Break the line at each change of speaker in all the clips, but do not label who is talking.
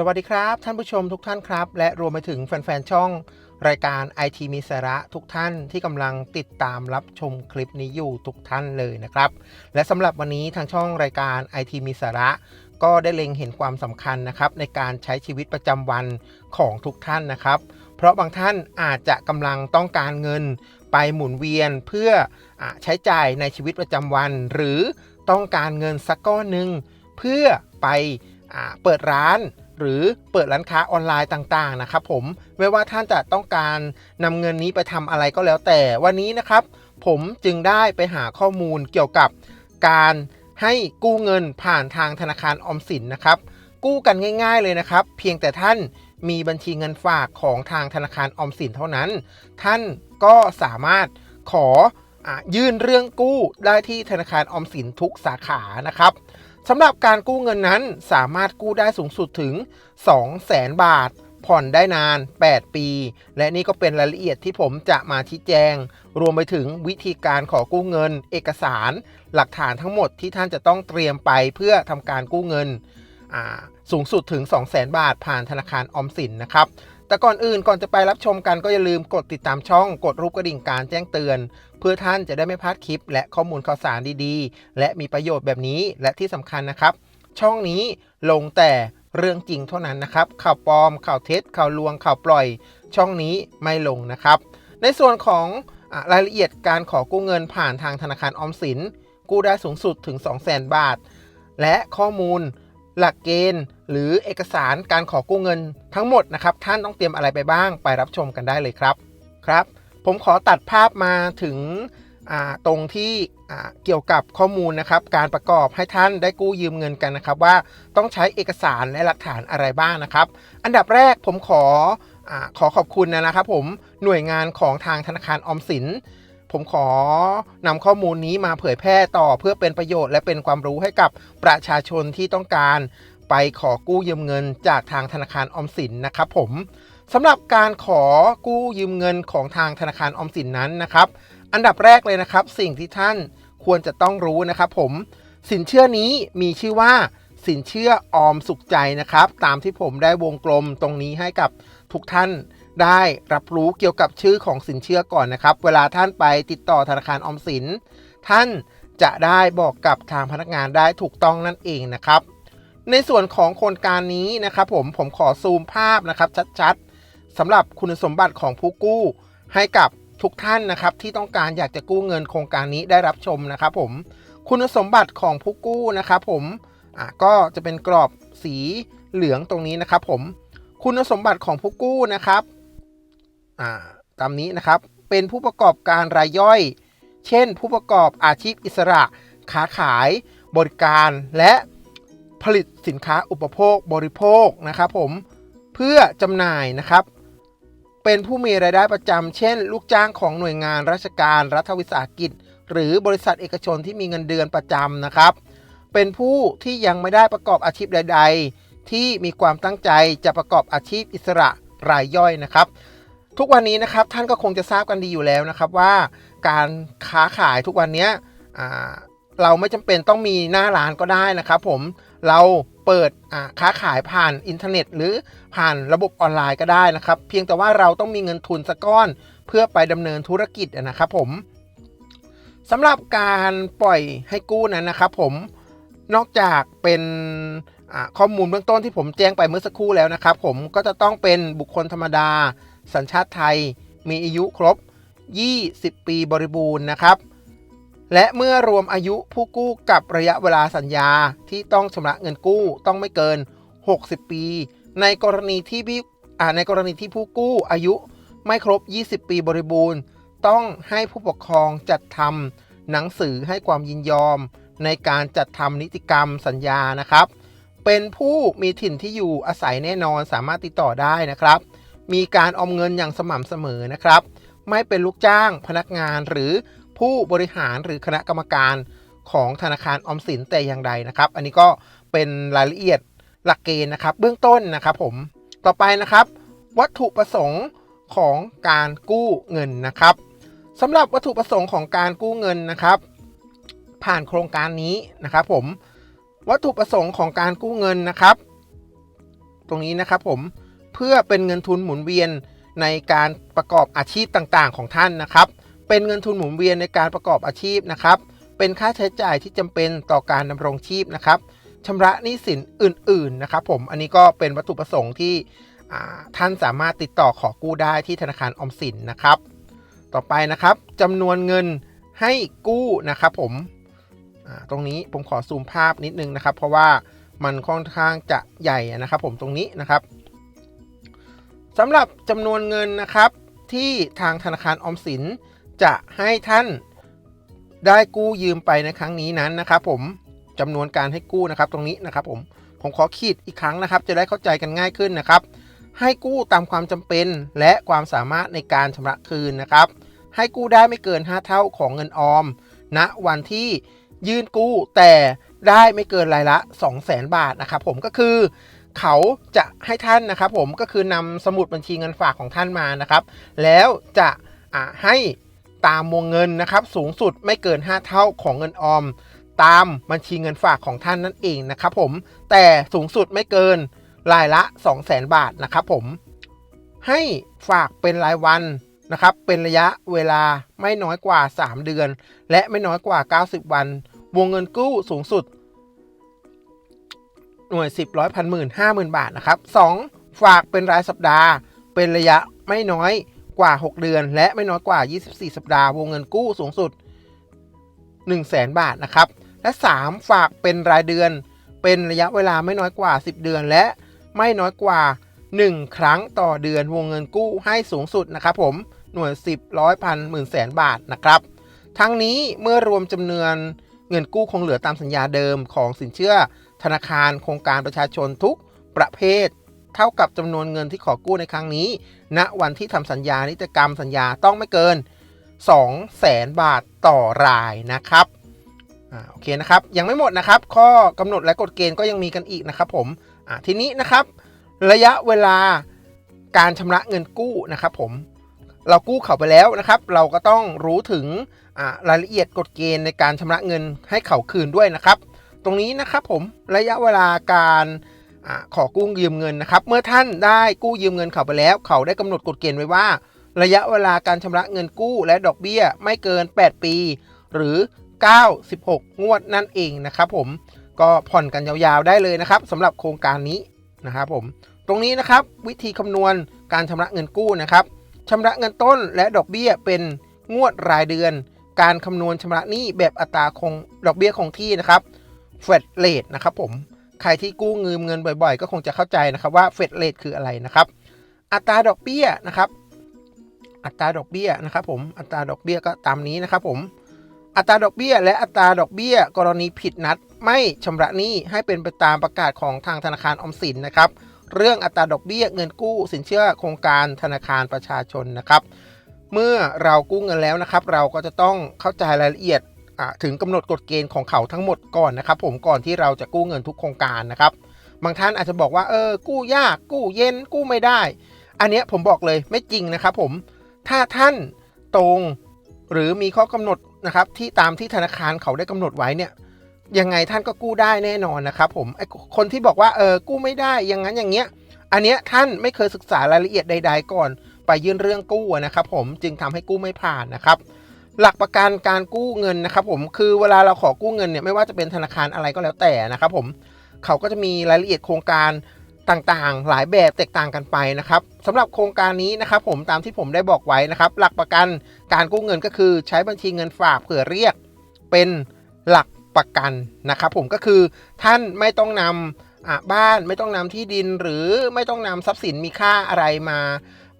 สวัสดีครับ ท่านผู้ชมทุกท่านครับ และรวมไปถึงแฟน ๆ ช่องรายการ IT มีสาระทุกท่านที่กำลังติดตามรับชมคลิปนี้อยู่ทุกท่านเลยนะครับ และสำหรับวันนี้ทางช่องรายการ IT มีสาระก็ได้เล็งเห็นความสำคัญนะครับในการใช้ชีวิตประจำวันของทุกท่านนะครับ เพราะบางท่านอาจจะกำลังต้องการเงินไปหมุนเวียนเพื่ออใช้จ่ายในชีวิตประจำวัน หรือต้องการเงินสักก้อนหนึ่งเพื่อไปอเปิดร้าน หรือเปิดร้านค้าออนไลน์ต่างๆนะครับผมไม่ว่าท่านจะต้องการนำเงินนี้ไปทำอะไรก็แล้วแต่วันนี้นะครับ ผมจึงได้ไปหาข้อมูลเกี่ยวกับการให้กู้เงินผ่านทางธนาคารออมสินนะครับ กู้กันง่าย ๆเลยนะครับ เพียงแต่ท่านมีบัญชีเงินฝากของทางธนาคารออมสินเท่านั้น ท่านก็สามารถขออยื่นเรื่องกู้ได้ที่ธนาคารออมสินทุกสาขานะครับ สำหรับการกู้เงินนั้นสามารถกู้ได้สูงสุดถึง 200,000 บาท ผ่อนได้นาน 8 ปี และนี่ก็เป็นรายละเอียดที่ผมจะมาชี้แจง รวมไปถึงวิธีการขอกู้เงิน เอกสาร หลักฐานทั้งหมดที่ท่านจะต้องเตรียมไปเพื่อทำการกู้เงินสูงสุดถึง 200,000 บาทผ่านธนาคารออมสินนะครับ แต่ก่อนอื่นก่อนจะไปรับชมกันก็อย่าลืมกดติดตามช่องกดรูปกระดิ่งการแจ้งเตือน เพื่อท่านจะได้ไม่พลาดคลิป และข้อมูลข่าวสารดีๆ และมีประโยชน์แบบนี้และที่สำคัญนะครับ ช่องนี้ลงแต่เรื่องจริงเท่านั้นนะครับ ข่าวปลอมข่าวเท็จข่าวลวงข่าวปล่อย ช่องนี้ไม่ลงนะครับ ในส่วนของอรายละเอียดการขอกู้เงินผ่านทางธนาคารออมสิน กู้ได้สูงสุดถึง 200,000 บาท และข้อมูลหลักเกณฑ์ หรือเอกสารการขอกู้เงินทั้งหมดนะครับ ท่านต้องเตรียมอะไรไปบ้าง ไปรับชมกันได้เลยครับครับ ผมขอตัดภาพมาถึงตรงที่เกี่ยวกับข้อมูลนะครับ การประกอบให้ท่านได้กู้ยืมเงินกันนะครับ ว่าต้องใช้เอกสารและหลักฐานอะไรบ้างนะครับ อันดับแรกผมขออขอขอบคุณนะครับ ผมหน่วยงานของทางธนาคารออมสิน ผมขอนำข้อมูลนี้มาเผยแพร่ต่อเพื่อเป็นประโยชน์และเป็นความรู้ให้กับประชาชนที่ต้องการ ไปขอกู้ยืมเงินจากทางธนาคารออมสินนะครับผมสำหรับการขอกู้ยืมเงินของทางธนาคารออมสินนั้นนะครับ อันดับแรกเลยนะครับ สิ่งที่ท่านควรจะต้องรู้นะครับผมสินเชื่อนี้มีชื่อว่าสินเชื่อออมสุขใจนะครับ ตามที่ผมได้วงกลมตรงนี้ให้กับทุกท่านได้รับรู้เกี่ยวกับชื่อของสินเชื่อก่อนนะครับ เวลาท่านไปติดต่อธนาคารออมสิน ท่านจะได้บอกกับทางพนักงานได้ถูกต้องนั่นเองนะครับ ในส่วนของโครงการนี้นะครับผมผมขอซูมภาพนะครับชัดๆสำหรับคุณสมบัติของผู้กู้ให้กับทุกท่านนะครับที่ต้องการอยากจะกู้เงินโครงการนี้ได้รับชมนะครับผมคุณสมบัติของผู้กู้นะครับผมอะก็จะเป็นกรอบสีเหลืองตรงนี้นะครับผมคุณสมบัติของผู้กู้นะครับอ่าตามนี้นะครับเป็นผู้ประกอบการรายย่อย เช่น ผู้ประกอบอาชีพอิสระค้าขาย บริการและ ผลิตสินค้าอุปโภคบริโภคนะครับผมเพื่อจำหน่ายนะครับ เป็นผู้มีรายได้ประจำเช่น ลูกจ้างของหน่วยงานราชการรัฐวิสาหกิจ หรือบริษัทเอกชนที่มีเงินเดือนประจำนะครับ เป็นผู้ที่ยังไม่ได้ประกอบอาชีพใด ๆ ที่มีความตั้งใจจะประกอบอาชีพอิสระรายย่อยนะครับ ทุกวันนี้นะครับท่านก็คงจะทราบกันดีอยู่แล้วนะครับว่าการค้าขายทุกวันนี้เราไม่จำเป็นต้องมีหน้าร้านก็ได้นะครับ ผม เราเปิดค้าขายผ่านอินเทอร์เน็ต หรือผ่านระบบออนไลน์ก็ได้นะครับ เพียงแต่ว่าเราต้องมีเงินทุนสักก้อน เพื่อไปดำเนินธุรกิจนะครับผมสำหรับการปล่อยให้กู้นั้นนะครับผมนอกจากเป็นข้อมูลเบื้องต้นที่ผมแจ้งไปเมื่อสักครู่แล้วนะครับ ผมก็จะต้องเป็นบุคคลธรรมดา สัญชาติไทย มีอายุครบ 20 ปีบริบูรณ์นะครับ และเมื่อรวมอายุผู้กู้กับระยะเวลาสัญญาที่ต้องชำระเงินกู้ต้องไม่เกิน 60 ปี ในกรณีที่พี่อ่าในกรณีที่ผู้กู้อายุไม่ครบ 20 ปีบริบูรณ์ ต้องให้ผู้ปกครองจัดทำหนังสือให้ความยินยอม ในการจัดทำนิติกรรมสัญญานะครับ เป็นผู้มีถิ่นที่อยู่อาศัยแน่นอนสามารถติดต่อได้นะครับ มีการออมเงินอย่างสม่ำเสมอนะครับ ไม่เป็นลูกจ้างพนักงานหรือ ผู้บริหารหรือคณะกรรมการของธนาคารออมสินแต่อย่างใดนะครับ อันนี้ก็เป็นรายละเอียดหลักเกณฑ์นะครับ เบื้องต้นนะครับผมต่อไปนะครับ วัตถุประสงค์ของการกู้เงินนะครับสำหรับวัตถุประสงค์ของการกู้เงินนะครับ ผ่านโครงการนี้นะครับ ผมวัตถุประสงค์ของการกู้เงินนะครับ ตรงนี้นะครับผมเพื่อเป็นเงินทุนหมุนเวียนในการประกอบอาชีพต่างๆ ของท่านนะครับ เป็นเงินทุนหมุนเวียนในการประกอบอาชีพนะครับ เป็นค่าใช้จ่ายที่จำเป็นต่อการดำรงชีพนะครับชำระหนี้สินอื่น ๆ นะครับ ผม อันนี้ก็เป็นวัตถุประสงค์ที่ท่านสามารถติดต่อขอกู้ได้ที่ธนาคารออมสินนะครับ ต่อไปนะครับจำนวนเงินให้กู้นะครับ ผมตรงนี้ผมขอซูมภาพนิดนึงนะครับ เพราะว่ามันค่อนข้างจะใหญ่นะครับ ผมตรงนี้นะครับสำหรับจำนวนเงินนะครับที่ทางธนาคารออมสิน จะให้ท่านได้กู้ยืมไปในครั้งนี้นั้นนะครับผมจำนวนการให้กู้นะครับตรงนี้นะครับผมผมขอขีดอีกครั้งนะครับ จะได้เข้าใจกันง่ายขึ้นนะครับ ให้กู้ตามความจำเป็นและความสามารถในการชำระคืนนะครับ ให้กู้ได้ไม่เกิน 5 เท่าของเงินออมณนะวันที่ยื่นกู้แต่ได้ไม่เกินรายละ 2 0 0 0 0 0บาทนะครับผมก็คือเขาจะให้ท่านนะครับ ผมก็คือนำสมุดบัญชีเงินฝากของท่านมานะครับ แล้วจะให้ ตามวงเงินนะครับสูงสุดไม่เกิน 5 เท่าของเงินออม ตามบัญชีเงินฝากของท่านนั่นเองนะครับผมแต่สูงสุดไม่เกินรายละ 2 0 0 0 0 0 บาทนะครับผมให้ฝากเป็นรายวันนะครับเป็นระยะเวลาไม่น้อยกว่า 3 เดือน และไม่น้อยกว่า 90 วัน วงเงินกู้สูงสุด หน่วย 10ร้อยพันหมื่นห้าหมื่นบาทนะครับ 2. ฝากเป็นรายสัปดาห์ เป็นระยะไม่น้อย กว่า 6 เดือน และไม่น้อยกว่า 24 สัปดาห์ วงเงินกู้สูงสุด 1 0 0 0 0แบาทนะครับ และ 3. ฝากเป็นรายเดือน เป็นระยะเวลาไม่น้อยกว่า 10 เดือน และไม่น้อยกว่า 1 ครั้งต่อเดือน วงเงินกู้ให้สูงสุดนะครับผม หน่วย 10ร้อยพันหมื่นแสนบาทนะครับ ทั้งนี้เมื่อรวมจำนวนเงินกู้คงเหลือตามสัญญาเดิมของสินเชื่อธนาคารโครงการประชาชนทุกประเภท เท่ากับจำนวนเงินที่ขอกู้ในครั้งนี้ ณ วันที่ทำสัญญานิจกรรมสัญญาต้องไม่เกิน 2 0 0แสนบาทต่อรายนะครับอ่าโอเคนะครับ ยังไม่หมดนะครับ ข้อกำหนดและกฎเกณฑ์ก็ยังมีกันอีกนะครับผมอ่าทีนี้นะครับ ระยะเวลาการชำระเงินกู้นะครับผมเรากู้เขาไปแล้วนะครับ เราก็ต้องรู้ถึงอ่ารายละเอียดกฎเกณฑ์ในการชำระเงินให้เขาคืนด้วยนะครับ ตรงนี้นะครับผมระยะเวลาการ ขอกู้ยืมเงินนะครับ เมื่อท่านได้กู้ยืมเงินเขาไปแล้ว เขาได้กำหนดกฎเกณฑ์ไว้ว่า ระยะเวลาการชำระเงินกู้และดอกเบี้ยไม่เกิน 8 ปี หรือ 96 งวดนั่นเองนะครับผมก็ผ่อนกันยาวๆได้เลยนะครับสำหรับโครงการนี้นะครับผมตรงนี้นะครับวิธีคำนวณการชำระเงินกู้นะครับชำระเงินต้นและดอกเบี้ยเป็นงวดรายเดือน การคำนวณชำระหนี้แบบอัตราคงดอกเบี้ยคงที่นะครับเฟดเลทนะครับผม ใครที่กู้เงินเงินบ่อยๆ ก็คงจะเข้าใจนะครับว่าเฟดเลทคืออะไรนะครับ อัตราดอกเบี้ยนะครับ อัตราดอกเบี้ยนะครับ ผมอัตราดอกเบี้ยก็ตามนี้นะครับ ผม อัตราดอกเบี้ย และอัตราดอกเบี้ย กรณีผิดนัด ไม่ชำระหนี้ให้เป็นไปตามประกาศของทางธนาคารออมสินนะครับ เรื่องอัตราดอกเบี้ยเงินกู้ สินเชื่อโครงการธนาคารประชาชนนะครับ เมื่อเรากู้เงินแล้วนะครับ เราก็จะต้องเข้าใจรายละเอียด ถึงกำหนดกฎเกณฑ์ของเขาทั้งหมดก่อนนะครับผมก่อนที่เราจะกู้เงินทุกโครงการนะครับ บางท่านอาจจะบอกว่าเออกู้ยาก กู้เย็น กู้ไม่ได้ อันเนี้ยผมบอกเลยไม่จริงนะครับผมถ้าท่านตรงหรือมีข้อกำหนดนะครับที่ตามที่ธนาคารเขาได้กำหนดไว้เนี่ยยังไงท่านก็กู้ได้แน่นอนนะครับผมไอคนที่บอกว่าเออกู้ไม่ได้อย่างนั้นอย่างเงี้ย อันเนี้ยท่านไม่เคยศึกษารายละเอียดใด ๆ ก่อน ไปยื่นเรื่องกู้นะครับผมจึงทำให้กู้ไม่ผ่านนะครับ หลักประกันการกู้เงินนะครับผมคือเวลาเราขอกู้เงินเนี่ยไม่ว่าจะเป็นธนาคารอะไรก็แล้วแต่นะครับผมเขาก็จะมีรายละเอียดโครงการต่างๆ หลายแบบแตกต่างกันไปนะครับสำหรับโครงการนี้นะครับผมตามที่ผมได้บอกไว้นะครับ หลักประกันการกู้เงินก็คือใช้บัญชีเงินฝากเผื่อเรียกเป็นหลักประกันนะครับผมก็คือท่านไม่ต้องนำบ้านไม่ต้องนำที่ดิน หรือไม่ต้องนำทรัพย์สินมีค่าอะไรมา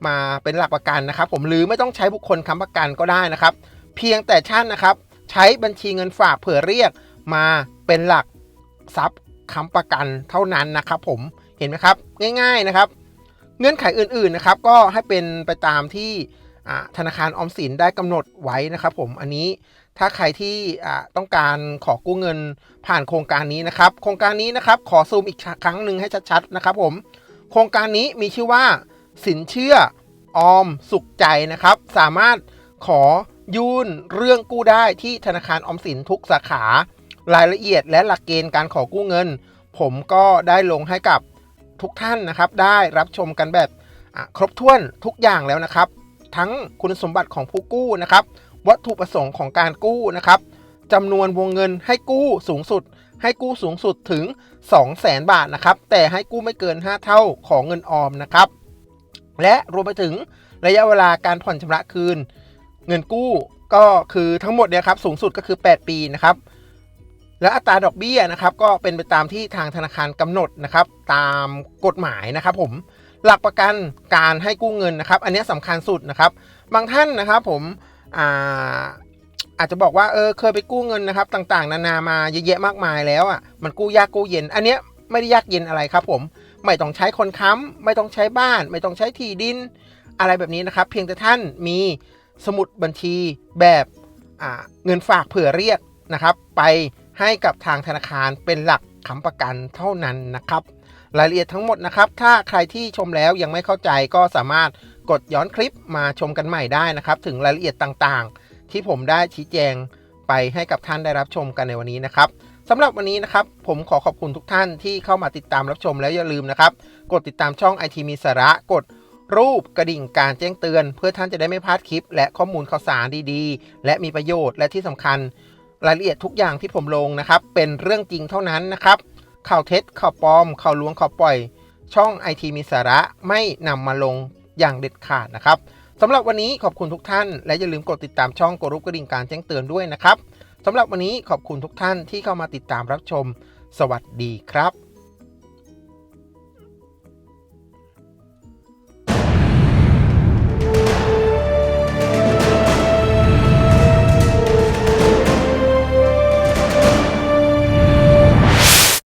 มาเป็นหลักประกันนะครับ ผมหรือไม่ต้องใช้บุคคลค้ำประกันก็ได้นะครับ เพียงแต่ท่านนะครับ ใช้บัญชีเงินฝากเผื่อเรียกมาเป็นหลักทรัพย์ค้ำประกันเท่านั้นนะครับผมเห็นไหมครับง่าย ๆนะครับ เงื่อนไขอื่นๆนะครับ ก็ให้เป็นไปตามที่ธนาคารออมสินได้กำหนดไว้นะครับ ผมอันนี้ถ้าใครที่ต้องการขอกู้เงินผ่านโครงการนี้นะครับ โครงการนี้นะครับขอซูมอีกครั้งหนึ่งให้ชัดๆนะครับ ผม โครงการนี้มีชื่อว่า สินเชื่อออมสุขใจนะครับ สามารถขอ ยื่นเรื่องกู้ได้ที่ธนาคารออมสินทุกสาขารายละเอียดและหลักเกณฑ์การขอกู้เงิน ผมก็ได้ลงให้กับทุกท่านนะครับ ได้รับชมกันแบบครบถ้วนทุกอย่างแล้วนะครับ ทั้งคุณสมบัติของผู้กู้นะครับ วัตถุประสงค์ของการกู้นะครับจำนวนวงเงินให้กู้สูงสุด ให้กู้สูงสุดถึง 2 0 0แสนบาทนะครับ แต่ให้กู้ไม่เกิน 5 เท่าของเงินออมนะครับ และรวมไปถึงระยะเวลาการผ่อนชำระคืน เงินกู้ก็คือทั้งหมดเนี่ยครับสูงสุดก็คือ 8 ปีนะครับ และอัตราดอกเบี้ยนะครับ ก็เป็นไปตามที่ทางธนาคารกำหนดนะครับ ตามกฎหมายนะครับ ผมหลักประกันการให้กู้เงินนะครับ อันนี้สำคัญสุดนะครับ บางท่านนะครับผมอ่าอาจจะบอกว่าเออเคยไปกู้เงินนะครับ ต่างๆ นานามาเยอะแยะมากมายแล้วอะมันกู้ยากกู้เย็น อันเนี้ยไม่ได้ยากเย็นอะไรครับ ผมไม่ต้องใช้คนค้ำไม่ต้องใช้บ้าน ไม่ต้องใช้ที่ดิน อะไรแบบนี้นะครับ เพียงแต่ท่านมี สมุดบัญชีแบบเงินฝากเผื่อเรียกนะครับ ไปให้กับทางธนาคารเป็นหลักค้ำประกันเท่านั้นนะครับ รายละเอียดทั้งหมดนะครับ ถ้าใครที่ชมแล้วยังไม่เข้าใจก็สามารถกดย้อนคลิปมาชมกันใหม่ได้นะครับ ถึงรายละเอียดต่างๆ ที่ผมได้ชี้แจงไปให้กับท่านได้รับชมกันในวันนี้นะครับสำหรับวันนี้นะครับ ผมขอขอบคุณทุกท่านที่เข้ามาติดตามรับชมแล้วอย่าลืมนะครับ กดติดตามช่อง IT มีสาระกด รูปกระดิ่งการแจ้งเตือน เพื่อท่านจะได้ไม่พลาดคลิป และข้อมูลข่าวสารดีๆ และมีประโยชน์และที่สำคัญ รายละเอียดทุกอย่างที่ผมลงนะครับ เป็นเรื่องจริงเท่านั้นนะครับข่าวเท็จข่าวปลอมข่าวลวงข่าวปล่อย ช่อง IT มีสาระไม่นำมาลงอย่างเด็ดขาดนะครับสำหรับวันนี้ขอบคุณทุกท่าน และอย่าลืมกดติดตามช่องกดรูปกระดิ่งการแจ้งเตือนด้วยนะครับสำหรับวันนี้ขอบคุณทุกท่านที่เข้ามาติดตามรับชม สวัสดีครับ